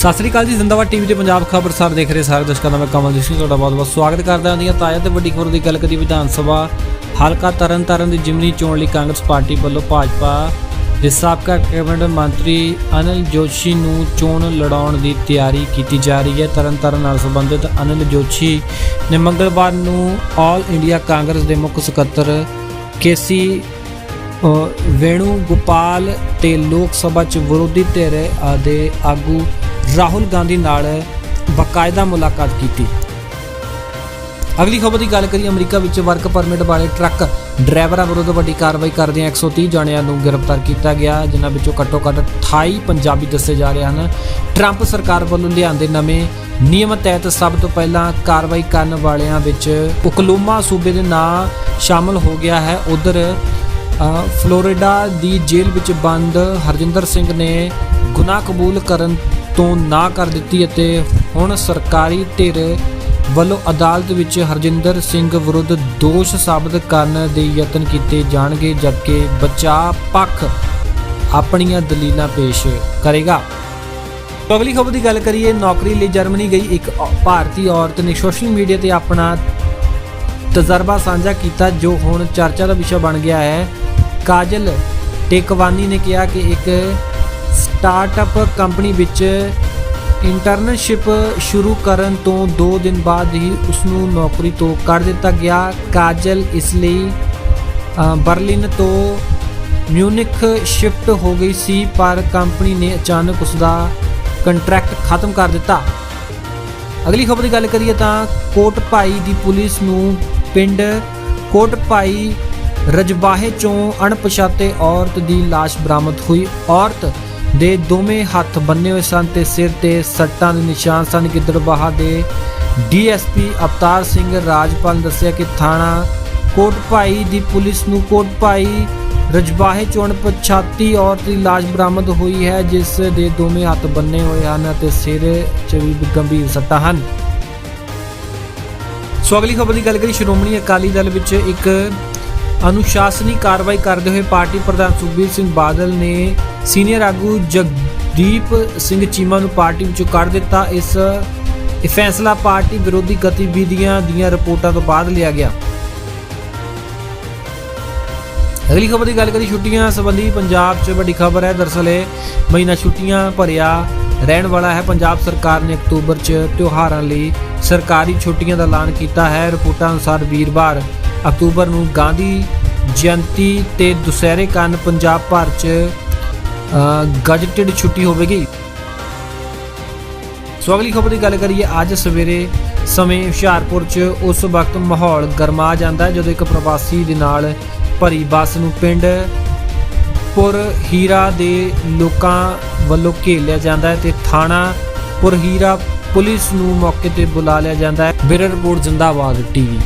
ਸਤਿ ਸ੍ਰੀ ਅਕਾਲ ਜੀ ਜ਼ਿੰਦਾਬਾਦ ਟੀਵੀ ਤੇ ਪੰਜਾਬ ਖਬਰ ਸਾਰ ਦੇਖ ਰਹੇ ਸਾਰੇ ਦਰਸ਼ਕਾਂ ਦਾ ਮੈਂ ਕਮਲਜੀਤ ਸਿੰਘ ਤੁਹਾਡਾ ਬਹੁਤ ਬਹੁਤ ਸਵਾਗਤ ਕਰਦਾ ਹਾਂ। ਦੀਆਂ ਤਾਜ਼ਾ ਤੇ ਵੱਡੀ ਖਬਰ ਦੀ ਗੱਲ ਕਰੀ ਵਿਧਾਨ ਸਭਾ ਹਲਕਾ ਤਰਨਤਾਰਨ ਦੀ ਜਿਮਨੀ ਚੋਣ ਲਈ ਕਾਂਗਰਸ ਪਾਰਟੀ ਵੱਲੋਂ ਭਾਜਪਾ ਦੇ ਸਾਬਕਾ ਕੈਬਨਿਟ ਮੰਤਰੀ ਅਨਿਲ ਜੋਸ਼ੀ ਨੂੰ ਚੋਣ ਲੜਾਉਣ ਦੀ ਤਿਆਰੀ ਕੀਤੀ ਜਾ ਰਹੀ ਹੈ। ਤਰਨਤਾਰਨ ਨਾਲ ਸੰਬੰਧਿਤ ਅਨਿਲ ਜੋਸ਼ੀ ਨੇ ਮੰਗਲਵਾਰ ਨੂੰ ਆਲ ਇੰਡੀਆ ਕਾਂਗਰਸ ਦੇ ਮੁੱਖ ਸਕੱਤਰ ਕੇਸੀ ਅ, ਵੇਣੂ ਗੋਪਾਲ ਤੇ ਲੋਕ ਸਭਾ ਚ ਵਿਰੋਧੀ ਧਿਰ ਅ, ਦੇ ਆਗੂ ਰਾਹੁਲ ਗਾਂਧੀ ਨਾਲ ਬਕਾਇਦਾ ਮੁਲਾਕਾਤ ਕੀਤੀ। ਅਗਲੀ ਖਬਰ ਦੀ ਗੱਲ ਕਰੀਏ ਅਮਰੀਕਾ ਵਿੱਚ ਵਰਕ ਪਰਮਿਟ ਵਾਲੇ ਟਰੱਕ ਡਰਾਈਵਰਾਂ ਵਿਰੁੱਧ ਵੱਡੀ ਕਾਰਵਾਈ ਕਰਦਿਆਂ 130 ਜਣਿਆਂ ਨੂੰ ਗ੍ਰਿਫਤਾਰ ਕੀਤਾ ਗਿਆ ਜਿਨ੍ਹਾਂ ਵਿੱਚੋਂ ਘੱਟੋ-ਘੱਟ 28 ਪੰਜਾਬੀ ਦੱਸੇ ਜਾ ਰਹੇ ਹਨ। ਟਰੰਪ ਸਰਕਾਰ ਵੱਲੋਂ ਲਿਆਂਦੇ ਨਵੇਂ ਨਿਯਮ ਤਹਿਤ ਸਭ ਤੋਂ ਪਹਿਲਾਂ ਕਾਰਵਾਈ ਕਰਨ ਵਾਲਿਆਂ ਵਿੱਚ ਉਕਲੂਮਾ ਸੂਬੇ ਦੇ ਨਾਂ ਸ਼ਾਮਲ ਹੋ ਗਿਆ ਹੈ। ਉਧਰ ਅ, ਫਲੋਰੀਡਾ ਦੀ ਜੇਲ੍ਹ ਵਿੱਚ ਬੰਦ ਹਰਜਿੰਦਰ ਸਿੰਘ ਨੇ ਗੁਨਾਹ ਕਬੂਲ ਕਰਨ ਤੋਂ ਨਾ ਕਰ ਦਿੱਤੀ ਅਤੇ ਹੁਣ ਸਰਕਾਰੀ ਧਿਰ ਵੱਲੋਂ ਅਦਾਲਤ ਵਿੱਚ ਹਰਜਿੰਦਰ ਸਿੰਘ ਵਿਰੁੱਧ ਦੋਸ਼ ਸਾਬਤ ਕਰਨ ਦੇ ਯਤਨ ਕੀਤੇ ਜਾਣਗੇ, ਜਦਕਿ ਬਚਾਅ ਪੱਖ ਆਪਣੀਆਂ ਦਲੀਲਾਂ ਪੇਸ਼ ਕਰੇਗਾ। ਅਗਲੀ ਖਬਰ ਦੀ ਗੱਲ ਕਰੀਏ, ਨੌਕਰੀ ਲਈ ਜਰਮਨੀ ਗਈ ਇੱਕ ਭਾਰਤੀ ਔਰਤ ਨੇ ਸੋਸ਼ਲ ਮੀਡੀਆ ਤੇ ਆਪਣਾ ਤਜਰਬਾ ਸਾਂਝਾ ਕੀਤਾ, ਜੋ ਹੁਣ ਚਰਚਾ ਦਾ ਵਿਸ਼ਾ ਬਣ ਗਿਆ ਹੈ। ਕਾਜਲ ਟੇਕਵਾਨੀ ਨੇ ਕਿਹਾ ਕਿ ਇੱਕ ਸਟਾਰਟਅਪ ਕੰਪਨੀ ਵਿੱਚ ਇੰਟਰਨਸ਼ਿਪ ਸ਼ੁਰੂ ਕਰਨ ਤੋਂ 2 ਦਿਨ ਬਾਅਦ ਹੀ ਉਸ ਨੂੰ ਨੌਕਰੀ ਤੋਂ ਕੱਢ ਦਿੱਤਾ ਗਿਆ। ਕਾਜਲ ਇਸ ਲਈ ਬਰਲਿਨ ਤੋਂ ਮਿਊਨਿਖ ਸ਼ਿਫਟ ਹੋ ਗਈ ਸੀ, ਪਰ ਕੰਪਨੀ ਨੇ ਅਚਾਨਕ ਉਸ ਦਾ ਕੰਟਰੈਕਟ ਖਤਮ ਕਰ ਦਿੱਤਾ। ਅਗਲੀ ਖਬਰ ਦੀ ਗੱਲ ਕਰੀਏ ਤਾਂ ਕੋਟ ਭਾਈ ਦੀ ਪੁਲਿਸ ਨੂੰ ਪਿੰਡ ਕੋਟ ਭਾਈ ਰਜਬਾਹੇ ਚੋਂ ਅਣਪਛਾਤੇ ਔਰਤ ਦੀ ਲਾਸ਼ ਬਰਾਮਦ ਹੋਈ। ਔਰਤ ਦੇ ਦੋਵੇਂ ਹੱਥ ਬੰਨੇ ਹੋਏ ਸਨ ਤੇ ਸਿਰ ਤੇ ਸੱਟਾਂ ਦੇ ਨਿਸ਼ਾਨ ਸਨ। ਗਿੱਦੜਬਾਹਾ ਦੇ ਡੀਐਸਪੀ ਅਵਤਾਰ ਸਿੰਘ ਰਾਜਪਾਲ ਨੇ ਦੱਸਿਆ ਕਿ ਥਾਣਾ ਕੋਟਭਾਈ ਦੀ ਪੁਲਿਸ ਨੂੰ ਕੋਟ ਭਾਈ ਰਜਬਾਹੇ ਚੋਣ ਪਛਾਤੀ ਔਰਤ ਦੀ ਲਾਸ਼ ਬਰਾਮਦ ਹੋਈ ਹੈ, ਜਿਸ ਦੇ ਦੋਵੇਂ ਹੱਥ ਬੰਨੇ ਹੋਏ ਹਨ ਅਤੇ ਸਿਰ 'ਚ ਵੀ ਗੰਭੀਰ ਸੱਟਾਂ ਹਨ। ਸੋ ਅਗਲੀ ਖਬਰ ਦੀ ਗੱਲ ਕਰੀ ਸ਼੍ਰੋਮਣੀ ਅਕਾਲੀ ਦਲ ਵਿੱਚ ਇੱਕ ਅਨੁਸ਼ਾਸਨੀ ਕਾਰਵਾਈ ਕਰਦੇ ਹੋਏ ਪਾਰਟੀ ਪ੍ਰਧਾਨ ਸੁਖਬੀਰ ਸਿੰਘ ਬਾਦਲ ਨੇ ਸੀਨੀਅਰ ਆਗੂ ਜਗਦੀਪ ਸਿੰਘ ਚੀਮਾ ਨੂੰ ਪਾਰਟੀ ਵਿੱਚੋਂ ਕੱਢ ਦਿੱਤਾ। ਇਸ ਇਹ ਫੈਸਲਾ ਪਾਰਟੀ ਵਿਰੋਧੀ ਗਤੀਵਿਧੀਆਂ ਦੀਆਂ ਰਿਪੋਰਟਾਂ ਤੋਂ ਬਾਅਦ ਲਿਆ ਗਿਆ। ਅਗਲੀ ਖਬਰ ਦੀ ਗੱਲ ਕਰੀ ਛੁੱਟੀਆਂ ਸੰਬੰਧੀ ਪੰਜਾਬ 'ਚ ਵੱਡੀ ਖਬਰ ਹੈ। ਦਰਅਸਲ ਇਹ ਮਹੀਨਾ ਛੁੱਟੀਆਂ ਭਰਿਆ ਰਹਿਣ ਵਾਲਾ ਹੈ। ਪੰਜਾਬ ਸਰਕਾਰ ਨੇ ਅਕਤੂਬਰ 'ਚ ਤਿਉਹਾਰਾਂ ਲਈ ਸਰਕਾਰੀ ਛੁੱਟੀਆਂ ਦਾ ਐਲਾਨ ਕੀਤਾ ਹੈ। ਰਿਪੋਰਟਾਂ ਅਨੁਸਾਰ ਵੀਰਵਾਰ ਅਕਤੂਬਰ ਨੂੰ ਗਾਂਧੀ ਜਯੰਤੀ ਤੇ ਦੁਸਹਿਰੇ ਕਾਰਨ ਪੰਜਾਬ ਭਰ 'ਚ ਗਜਟਡ ਛੁੱਟੀ ਹੋਵੇਗੀ। ਸੋ ਅਗਲੀ ਖਬਰ ਦੀ ਗੱਲ ਕਰੀਏ, ਅੱਜ ਸਵੇਰੇ ਸਮੇਂ ਹੁਸ਼ਿਆਰਪੁਰ 'ਚ ਉਸ ਵਕਤ ਮਾਹੌਲ ਗਰਮਾ ਜਾਂਦਾ ਹੈ, ਜਦੋਂ ਇੱਕ ਪ੍ਰਵਾਸੀ ਦੇ ਨਾਲ ਭਰੀ ਬੱਸ ਨੂੰ ਪਿੰਡ ਪੁਰ ਹੀਰਾ ਦੇ ਲੋਕਾਂ ਵੱਲੋਂ ਘੇਰ ਲਿਆ ਜਾਂਦਾ ਹੈ ਤੇ ਥਾਣਾ ਪੁਰ ਹੀਰਾ ਪੁਲਿਸ ਨੂੰ ਮੌਕੇ ਤੇ ਬੁਲਾ ਲਿਆ ਜਾਂਦਾ ਹੈ। Bureau report, Zindabad TV.